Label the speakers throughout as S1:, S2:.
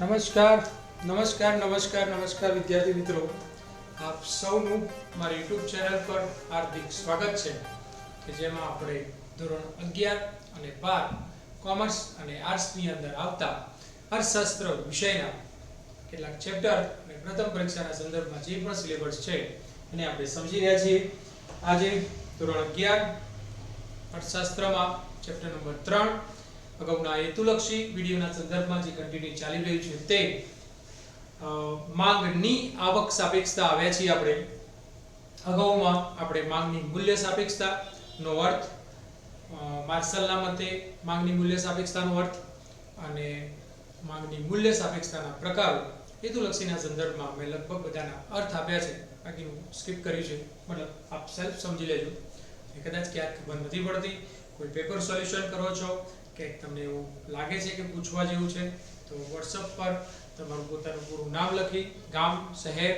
S1: નમસ્કાર નમસ્કાર નમસ્કાર નમસ્કાર વિદ્યાર્થી મિત્રો. આપ સૌનું મારી યુટ્યુબ ચેનલ પર હાર્દિક સ્વાગત છે કે જેમાં આપણે ધોરણ અગિયાર અને બાર કોમર્સ અને આર્ટ્સની અંદર આવતા અર્થશાસ્ત્ર વિષયના કેટલાક ચેપ્ટર અને પ્રથમ પરીક્ષાના સંદર્ભમાં જે પણ સિલેબસ છે એને આપણે સમજી રહ્યા છીએ. આજે ધોરણ અગિયાર અર્થશાસ્ત્રમાં ચેપ્ટર નંબર ત્રણ અગાઉના હેતુલક્ષી વિડીયોના સંદર્ભમાં જે કન્ટિન્યુ ચાલી રહ્યું છે તે માંગની આવક સાપેક્ષતા આવ્યા છીએ આપણે. અગાઉમાં આપણે માંગની મૂલ્ય સાપેક્ષતા નો અર્થ માર્શલના મતે માંગની મૂલ્ય સાપેક્ષતાનો અર્થ અને માંગની મૂલ્ય સાપેક્ષતાના પ્રકારો હેતુલક્ષીના સંદર્ભમાં મેં લગભગ બધાના અર્થ આપ્યા છે. બાકીનું સ્કીપ કર્યું છે. મતલબ આપ સેલ્ફ સમજી લેજો. કદાચ ક્યાંક ખબર નથી પડતી. કોઈ પેપર સોલ્યુશન કરો છો કે તમને એવું લાગે છે કે પૂછવા જેવું છે, તો વોટ્સઅપ પર તમારું પોતાનું પૂરું નામ લખી, ગામ, શહેર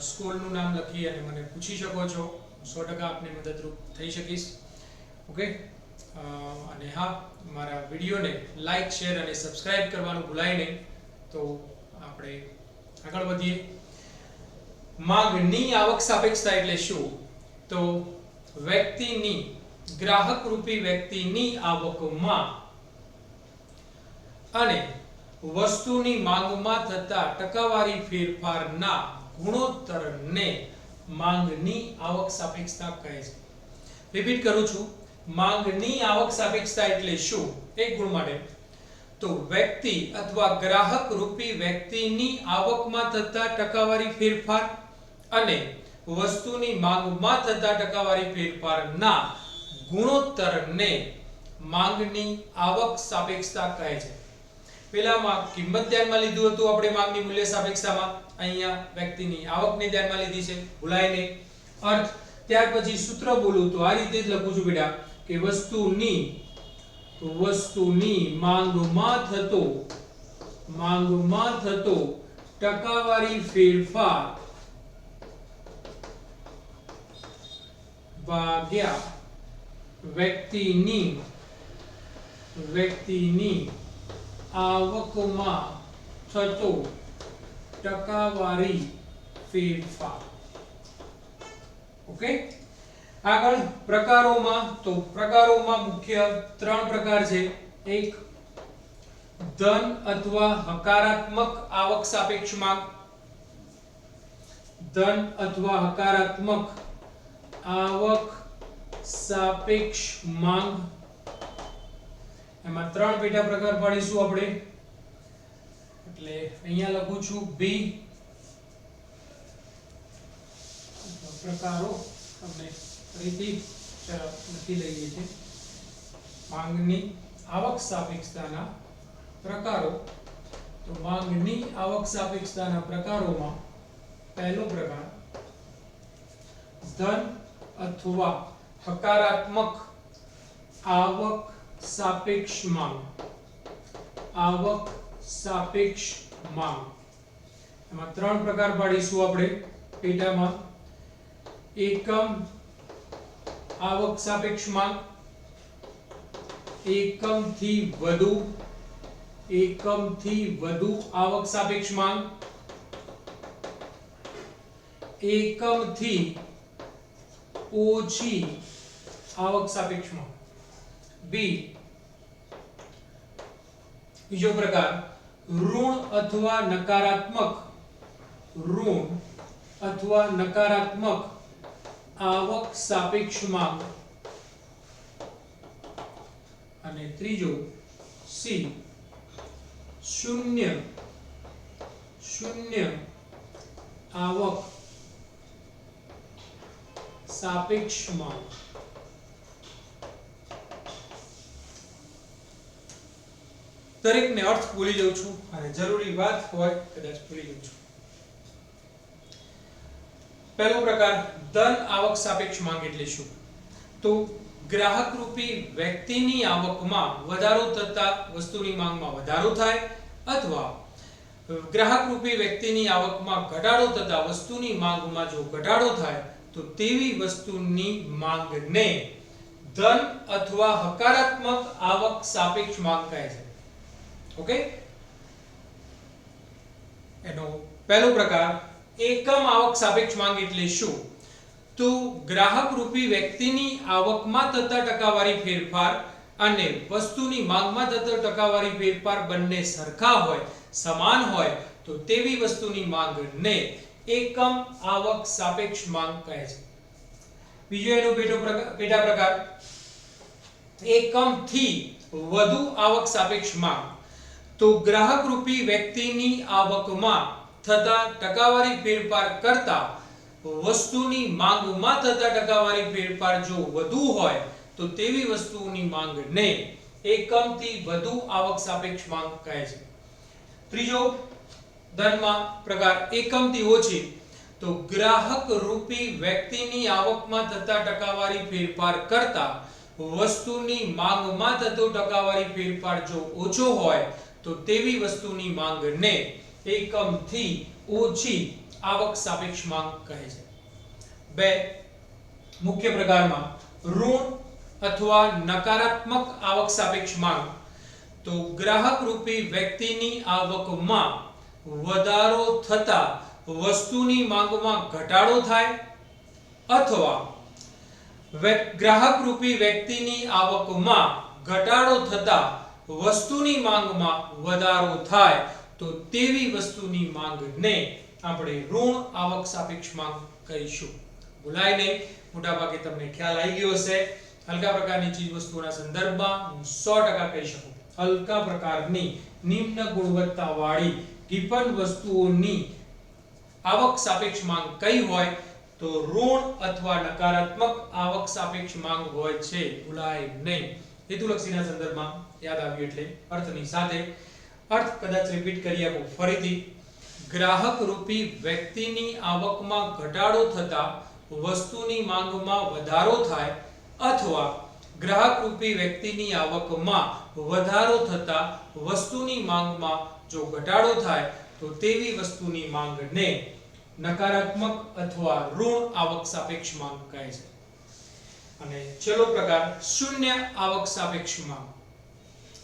S1: સ્કૂલનું નામ લખી અને મને પૂછી શકો છો. સો ટકા આપને મદદરૂપ થઈ શકીશ. ઓકે? અને હા, મારા વિડીયોને લાઈક, શેર અને સબસ્ક્રાઈબ કરવાનું ભૂલાય નહીં. તો આપણે આગળ વધીએ. માંગની આવક સાપેક્ષતા એટલે શું? તો વ્યક્તિની ગ્રાહક રૂપી વ્યક્તિની આવકમાં અને વસ્તુની માંગમાં થતા ટકાવારી ફેરફારના ગુણોત્તરને માંગની આવક સાપેક્ષતા કહે છે. રિપીટ કરું છું. માંગની આવક સાપેક્ષતા એટલે શું? એક ગુણ માટે. તો વ્યક્તિ અથવા ગ્રાહક રૂપી વ્યક્તિની આવકમાં થતા ટકાવારી ફેરફાર અને વસ્તુની માંગમાં થતા ટકાવારી ફેરફારના ગુણોત્તરને માંગની આવક સાપેક્ષતા કહે છે. પહેલામાં કિંમત ધ્યાનમાં લીધું હતું આપણે માંગની મૂલ્ય સાપેક્ષતામાં. અહીંયા વ્યક્તિની આવકને ધ્યાનમાં લીધી છે ભૂલાય નહીં અર્થ, ત્યાર પછી સૂત્ર બોલું તો આ રીતે જ લખું છું બેટા, કે વસ્તુની વસ્તુની માંગમાં થતો માંગમાં થતો ટકાવારી ફેરફાર ભાગ્યા વ્યક્તિની વ્યક્તિની આવકમાં થતો ટકાવારી ફેરફાર. ઓકે? આગળ પ્રકારોમાં, તો પ્રકારોમાં મુખ્ય ત્રણ પ્રકાર છે. એક, ધન અથવા હકારાત્મક આવક સાપેક્ષ માંગ ધન અથવા હકારાત્મક આવક સાપેક્ષ માંગ. એમાં ત્રણ પેટા પ્રકાર પાડીશું આપણે. એટલે અહીંયા લખું છું બી. પ્રકારો તમને ફરીથી લખી લઈએ છે માંગની આવક સાપેક્ષતાના પ્રકારો. તો માંગની આવક સાપેક્ષતાના પ્રકારોમાં પહેલો પ્રકાર ધન અથવા હકારાત્મક આવક સાપેક્ષ માંગ. આવક સાપેક્ષ માંગ. એમાં ત્રણ પ્રકાર પાડીશું આપણે પેટામાં. એકમ આવક સાપેક્ષ માંગ. એકમથી વધુ. એકમથી વધુ આવક સાપેક્ષ માંગ. એકમથી ઓછી આવક સાપેક્ષમાં. બી. બીજો પ્રકાર, ઋણ અથવા નકારાત્મક. ઋણ અથવા નકારાત્મક. આવક સાપેક્ષમાં. અને ત્રીજો, સી. શૂન્ય. શૂન્ય. આવક સાપેક્ષ દરેકને અર્થ ભૂલી જાઉં છું અને જરૂરી વાત હોય કદાચ ભૂલી જાઉં છું. પહેલો પ્રકાર, ધન આવક સાપેક્ષ માંગ એટલે શું? તો ગ્રાહક રૂપી વ્યક્તિની આવકમાં વધારો થતા વસ્તુની માંગમાં વધારો થાય અથવા ગ્રાહક રૂપી વ્યક્તિની આવકમાં ઘટાડો થતા વસ્તુની માંગમાં જો ઘટાડો થાય, તો તેવી વસ્તુની માંગને ધન અથવા હકારાત્મક આવક સાપેક્ષ માંગ કહે છે. ઓકે એનો પહેલો પ્રકાર, એકમ આવક સાપેક્ષ માંગ એટલે શું? તો ગ્રાહક રૂપી વ્યક્તિની આવકમાં થતા ટકાવારી ફેરફાર અને વસ્તુની માંગમાં થતો ટકાવારી ફેરફાર બંને સરખા હોય, સમાન હોય, તો તેવી વસ્તુની માંગને એકમ આવક સાપેક્ષ માંગ કહે છે. બીજો એનો પેટો પેટા પ્રકાર. એકમથી વધુ આવક સાપેક્ષ માંગ. તો ગ્રાહક રૂપી વ્યક્તિની આવકમાં થતા ટકાવારી ફેરફાર કરતા વસ્તુની માંગમાં થતા ટકાવારી ફેરફાર જો વધુ હોય, તો તેવી વસ્તુની માંગને એકમથી વધુ આવક સાપેક્ષ માંગ કહે છે. ત્રીજો ધનમાં પ્રકાર એકમથી ઓછી, તો ગ્રાહક રૂપી વ્યક્તિની આવકમાં થતા ટકાવારી ફેરફાર કરતા વસ્તુની માંગમાં થતો ટકાવારી ફેરફાર જો ઓછો હોય તો તેવી વસ્તુની માંગને એકમથી ઓછી આવક સાપેક્ષ માંગ કહે છે. બે, મુખ્ય પ્રકારમાં ઋણ અથવા નકારાત્મક આવક સાપેક્ષ માંગ. તો ગ્રાહક રૂપી વ્યક્તિની આવકમાં વધારો થતા વસ્તુની માંગમાં ઘટાડો થાય અથવા ગ્રાહક રૂપી વ્યક્તિની આવકમાં ઘટાડો થતા વસ્તુની માંગમાં વધારો થાય, તો તેવી વસ્તુની માંગને આપણે ઋણ આવક સાપેક્ષ માંગ કહીશું. ભૂલાય નહીં મોટાભાગે તમને ખ્યાલ આવી ગયો હશે, હલકા પ્રકારની ચીજ વસ્તુઓના સંદર્ભમાં હું સો ટકા કહી શકું. હલકા પ્રકારની નિમ્ન ગુણવત્તાવાળી ટિફન વસ્તુઓની આવક સાપેક્ષ માંગ કઈ હોય, તો ઋણ અથવા નકારાત્મક આવક સાપેક્ષ માંગ હોય છે. ભૂલાય નહીં. હેતુલક્ષીના સંદર્ભમાં યાદ આવ્યું એટલે અર્થની સાથે અર્થ કદાચ રિપીટ કરી આપું. ફરીથી, ગ્રાહક રૂપી વ્યક્તિની આવકમાં ઘટાડો થતા વસ્તુની માંગમાં વધારો થાય અથવા ગ્રાહક રૂપી વ્યક્તિની આવકમાં વધારો થતા વસ્તુની માંગમાં જો ઘટાડો થાય તો તેવી વસ્તુની માંગને નકારાત્મક અથવા ઋણ આવક સાપેક્ષ માંગ કહે છે. અને છેલ્લો પ્રકાર, શૂન્ય આવક સાપેક્ષ માંગ.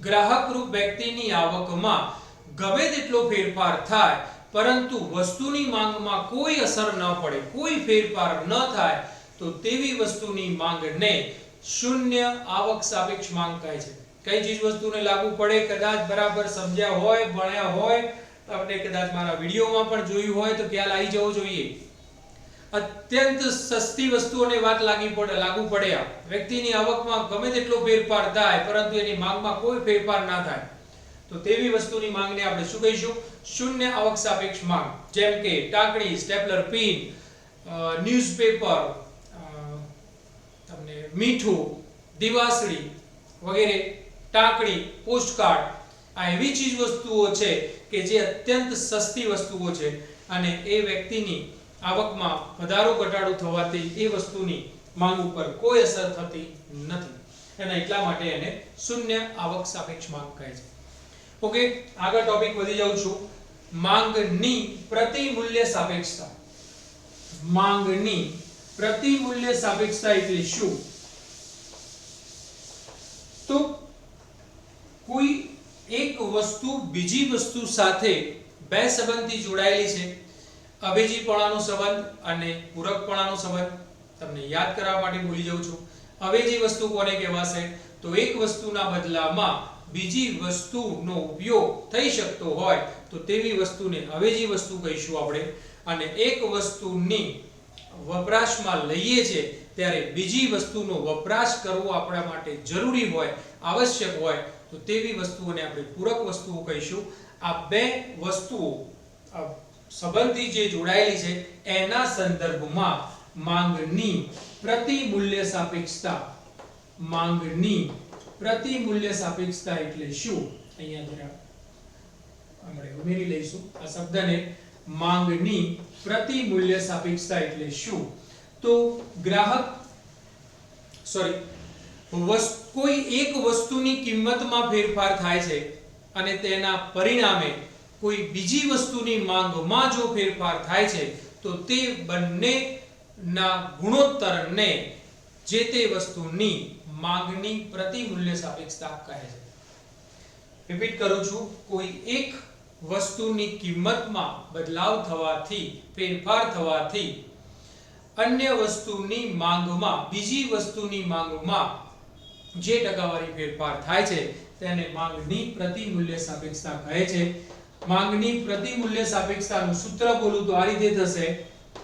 S1: ગ્રાહક રૂપ વ્યક્તિની આવકમાં ગમે તેટલો ફેરફાર થાય, પરંતુ વસ્તુની માંગમાં કોઈ અસર ન પડે, કોઈ ફેરફાર ન થાય, તો તેવી વસ્તુની માંગને શૂન્ય આવક સાપેક્ષ માંગ કહે છે. કઈ ચીજ વસ્તુને લાગુ પડે, કદાચ બરાબર સમજ્યા હોય, ભણ્યા હોય આપણે કદાચ મારા વિડીયોમાં પણ જોયું હોય, તો ખ્યાલ આવી જવો જોઈએ. અત્યંત સસ્તી વસ્તુઓને વાત લાગી પડે, લાગુ પડે આ વ્યક્તિની આવકમાં ગમે તેટલો ફેરફાર થાય, પરંતુ એની માંગમાં કોઈ ફેરફાર ના થાય. તો તેવી વસ્તુની માંગને આપણે શું કહીશું? શૂન્ય આવક સાપેક્ષ માંગ. જેમ કે ટાંકણી, સ્ટેપલર પિન ન્યૂઝપેપર તમને મીઠું, દિવાસળી વગેરે, ટાંકણી, પોસ્ટકાર્ડ. આ એવી ચીજ વસ્તુઓ છે કે જે અત્યંત સસ્તી વસ્તુઓ છે અને એ વ્યક્તિની આવકમાં વધારો ઘટાડો થવાથી એ વસ્તુની માંગ ઉપર કોઈ અસર થતી નથી. અને એટલા માટે એને શૂન્ય આવક સાપેક્ષ માંગ કહે છે. ઓકે, આગળ ટોપિક વધી જાઉં છું. માંગની પ્રતિ મૂલ્ય સાપેક્ષતા. માંગની પ્રતિ મૂલ્ય સાપેક્ષતા એટલે શું? તો કોઈ એક વસ્તુ બીજી વસ્તુ સાથે બે સંબંધથી જોડાયેલી છે. અવેજીપણાનો સંબંધ અને પૂરકપણાનો સંબંધ તમને યાદ કરાવવા માટે ભૂલી જાઉં છું. અવેજી વસ્તુ કોને કહેવાશે? તો એક વસ્તુના બદલામાં બીજી વસ્તુનો ઉપયોગ થઈ શકતો હોય તો તેવી વસ્તુને અવેજી વસ્તુ કહીશું આપણે. અને એક વસ્તુની વપરાશમાં લઈએ છીએ ત્યારે બીજી વસ્તુનો વપરાશ કરવો આપણા માટે જરૂરી હોય, આવશ્યક હોય, તો તેવી વસ્તુઓને આપણે પૂરક વસ્તુઓ કહીશું. આ બે વસ્તુઓ સંબંધી જે જોડાયેલી છે, એના સંદર્ભમાં માંગની પ્રતિ મૂલ્ય સાપેક્ષતા, માંગની પ્રતિ મૂલ્ય સાપેક્ષતા એટલે શું? અહીંયા જરા આપણે ઉમેરી લઈશું આ શબ્દને. માંગની પ્રતિ મૂલ્ય સાપેક્ષતા એટલે શું? તો ગ્રાહક સોરી કોઈ એક વસ્તુની કિંમતમાં ફેરફાર થાય છે અને તેના પરિણામે કોઈ બીજી વસ્તુની માંગમાં જો ફેરફાર થાય છે, તો તે બંનેના ગુણોત્તરને જે તે વસ્તુની માંગની પ્રતિ મૂલ્ય સાપેક્ષતા કહે છે. રિપીટ કરું છું, કોઈ એક વસ્તુની કિંમતમાં બદલાવ થવાથી, ફેરફાર થવાથી, અન્ય વસ્તુની માંગમાં, બીજી વસ્તુની માંગમાં જે ટકાવારી ફેરફાર થાય છે, તેને માંગની પ્રતિ મૂલ્ય સાપેક્ષતા કહે છે. માંગની પ્રતિમૂલ્ય સાપેક્ષતાનું સૂત્ર બોલું તો આ રીતે થશે.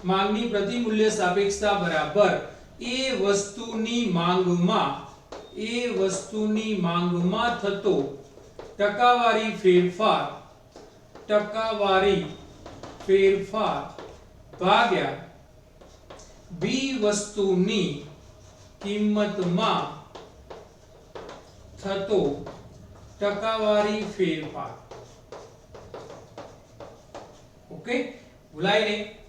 S1: માંગની પ્રતિમૂલ્ય સાપેક્ષતા બરાબર એ વસ્તુની માંગમાં, એ વસ્તુની માંગમાં થતો ટકાવારી ફેરફાર ટકાવારી ફેરફાર ભાગ્યા બી વસ્તુની કિંમતમાં થતો ટકાવારી ફેરફાર. ઓકે? ભૂલાય નહીં.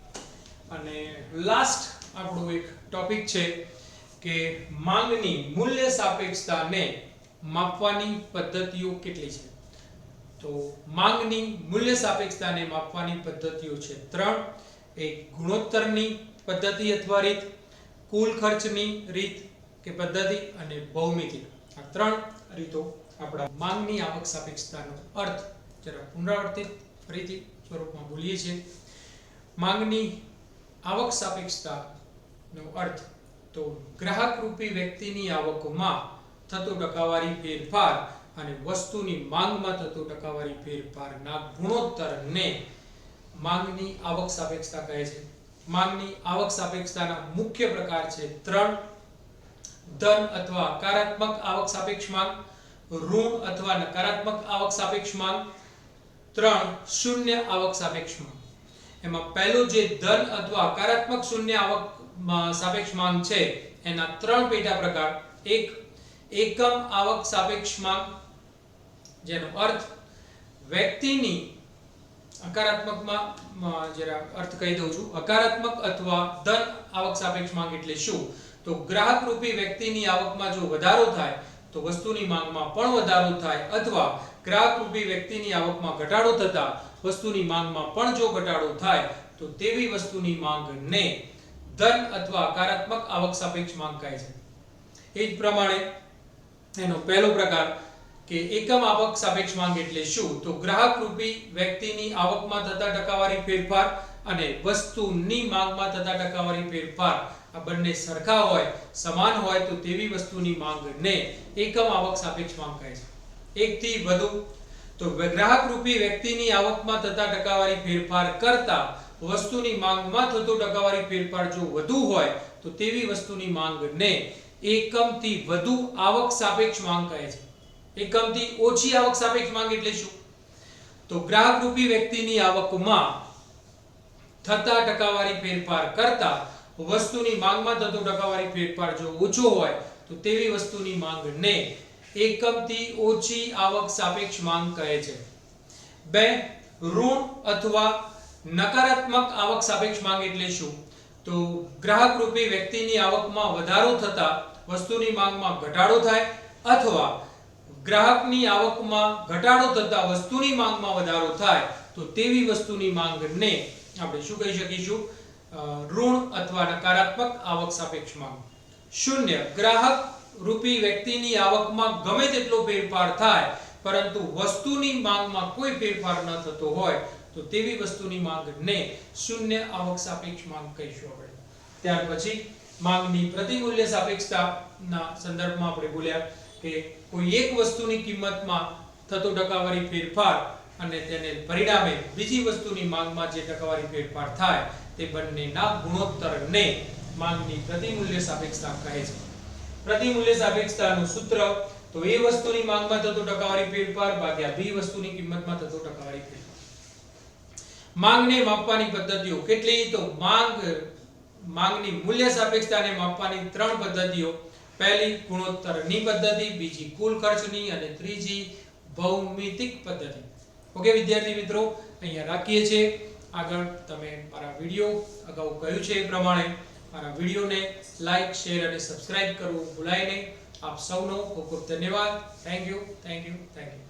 S1: અને લાસ્ટ આપણો એક ટોપિક છે કે માંગની મૂલ્ય સાપેક્ષતાને માપવાની પદ્ધતિઓ કેટલી છે? તો માંગની મૂલ્ય સાપેક્ષતાને માપવાની પદ્ધતિઓ છે ત્રણ. એક, ગુણોત્તરની પદ્ધતિ અથવા રીત, કુલ ખર્ચની રીત કે પદ્ધતિ અને ભૌમિતિ આ ત્રણ રીતો આપણા માંગની આવક સાપેક્ષતાનો અર્થ. જરા પુનરાવર્તિત ફરીથી. સ્વરૂપમાં બોલીએ છીએ. માંગની આવક સાપેક્ષતાનો અર્થ તો ગ્રાહક રૂપી વ્યક્તિની આવકમાં થતો ટકાવારી ફેરફાર અને વસ્તુની માંગમાં થતો ટકાવારી ફેરફારના ગુણોત્તરને માંગની આવક સાપેક્ષતા કહે છે. માંગની આવક સાપેક્ષતાના મુખ્ય પ્રકાર છે ત્રણ. ધન અથવા હકારાત્મક આવક સાપેક્ષ માંગ, ઋણ અથવા નકારાત્મક આવક સાપેક્ષ માંગ ત્રણ શૂન્ય આવક સાપેક્ષમાં. એમાં પહેલું જે ધન અથવા હકારાત્મક શૂન્ય આવક સાપેક્ષ માંગ છે, એના ત્રણ પેટા પ્રકાર. એક, એકમ આવક સાપેક્ષ માંગ જેનો અર્થ વ્યક્તિની હકારાત્મકમાં જરા અર્થ કહી દઉં છું. હકારાત્મક અથવા ધન આવક સાપેક્ષ માંગ એટલે શું? તો ગ્રાહક રૂપી વ્યક્તિની આવકમાં જો વધારો થાય, તો વસ્તુની માંગમાં પણ વધારો થાય અથવા ગ્રાહક રૂપી વ્યક્તિની આવકમાં ઘટાડો થતા વસ્તુની માંગમાં પણ જો ઘટાડો થાય, તો તેવી વસ્તુની માંગને ધન અથવા હકારાત્મક આવક સાપેક્ષ માંગ કહે છે. એ જ પ્રમાણે એનો પહેલો પ્રકાર કે એકમ આવક સાપેક્ષ માંગ એટલે શું? તો ગ્રાહક રૂપી વ્યક્તિની આવકમાં થતા ટકાવારી ફેરફાર અને વસ્તુની માંગમાં થતા ટકાવારી ફેરફાર આ બંને સરખા હોય, સમાન હોય, તો તેવી વસ્તુની માંગને એકમ આવક સાપેક્ષ માંગ કહે છે. એકથી વધુ. તો ગ્રાહક રૂપી વ્યક્તિની આવકમાં થતા ટકાવારી ફેરફાર કરતા વસ્તુની માંગમાં થતો ટકાવારી ફેરફાર જો વધુ હોય, તો તેવી વસ્તુની માંગને એકમથી વધુ આવક સાપેક્ષ માંગ કહે છે. એકમથી ઓછી આવક સાપેક્ષ માંગ એટલે શું? તો ગ્રાહક રૂપી વ્યક્તિની આવકમાં થતા ટકાવારી ફેરફાર કરતા વસ્તુની માંગમાં થતો ટકાવારી ફેરફાર જો ઓછો હોય, તો તેવી વસ્તુની માંગને એકમથી ઓછી આવક સાપેક્ષ માંગ કહે છે. બે, ઋણ અથવા નકારાત્મક આવક સાપેક્ષ માંગ એટલે શું? તો ગ્રાહક રૂપી વ્યક્તિની આવકમાં વધારો થતા વસ્તુની માંગમાં ઘટાડો થાય અથવા ગ્રાહકની આવકમાં ઘટાડો થતા વસ્તુની માંગમાં વધારો થાય, તો તેવી વસ્તુની માંગને આપણે શું કહી શકીશું? ઋણ અથવા નકારાત્મક આવક સાપેક્ષ માંગ. શૂન્ય, ગ્રાહક રૂપી વ્યક્તિની આવકમાં ગમે તેટલો ફેરફાર થાય, પરંતુ વસ્તુની માંગમાં કોઈ ફેરફાર ન થતો હોય, તો તેવી વસ્તુની માંગને શૂન્ય આવક સાપેક્ષ માંગ કહીશું આપણે. ત્યાર પછી માંગની પ્રતિમૂલ્ય સાપેક્ષતાના સંદર્ભમાં આપણે બોલ્યા કે કોઈ એક વસ્તુની કિંમતમાં થતો ટકાવારી ફેરફાર અને તેને પરિણામે બીજી વસ્તુની માંગમાં જે ટકાવારી ફેરફાર થાય, તે બંનેના ગુણોત્તરને માંગની પ્રતિમૂલ્ય સાપેક્ષતા કહે છે. પ્રતિમૂલ્ય સાપેક્ષતાનું સૂત્ર, તો એ વસ્તુની માંગમાં થતો ટકાવારી ફેરફાર ભાગ્યા બી વસ્તુની કિંમતમાં થતો ટકાવારી ફેરફાર. માંગને માપવાની પદ્ધતિઓ કેટલી? તો માંગ, માંગની મૂલ્ય સાપેક્ષતાને માપવાની ત્રણ પદ્ધતિઓ. પહેલી, ગુણોત્તરની પદ્ધતિ, બીજી, કુલ ખર્ચની, અને ત્રીજી, ભૌમિતિક પદ્ધતિ. ઓકે, વિદ્યાર્થી મિત્રો, અહીંયા રાખીએ છીએ. આગળ તમે મારા વીડિયો અગાઉ કહ્યું છે એ પ્રમાણે. મારા વિડીયોને લાઈક, શેર અને સબસ્ક્રાઇબ કરવું ભૂલાય નહીં. આપ સૌનો ખૂબ ખૂબ ધન્યવાદ. Thank you thank you thank you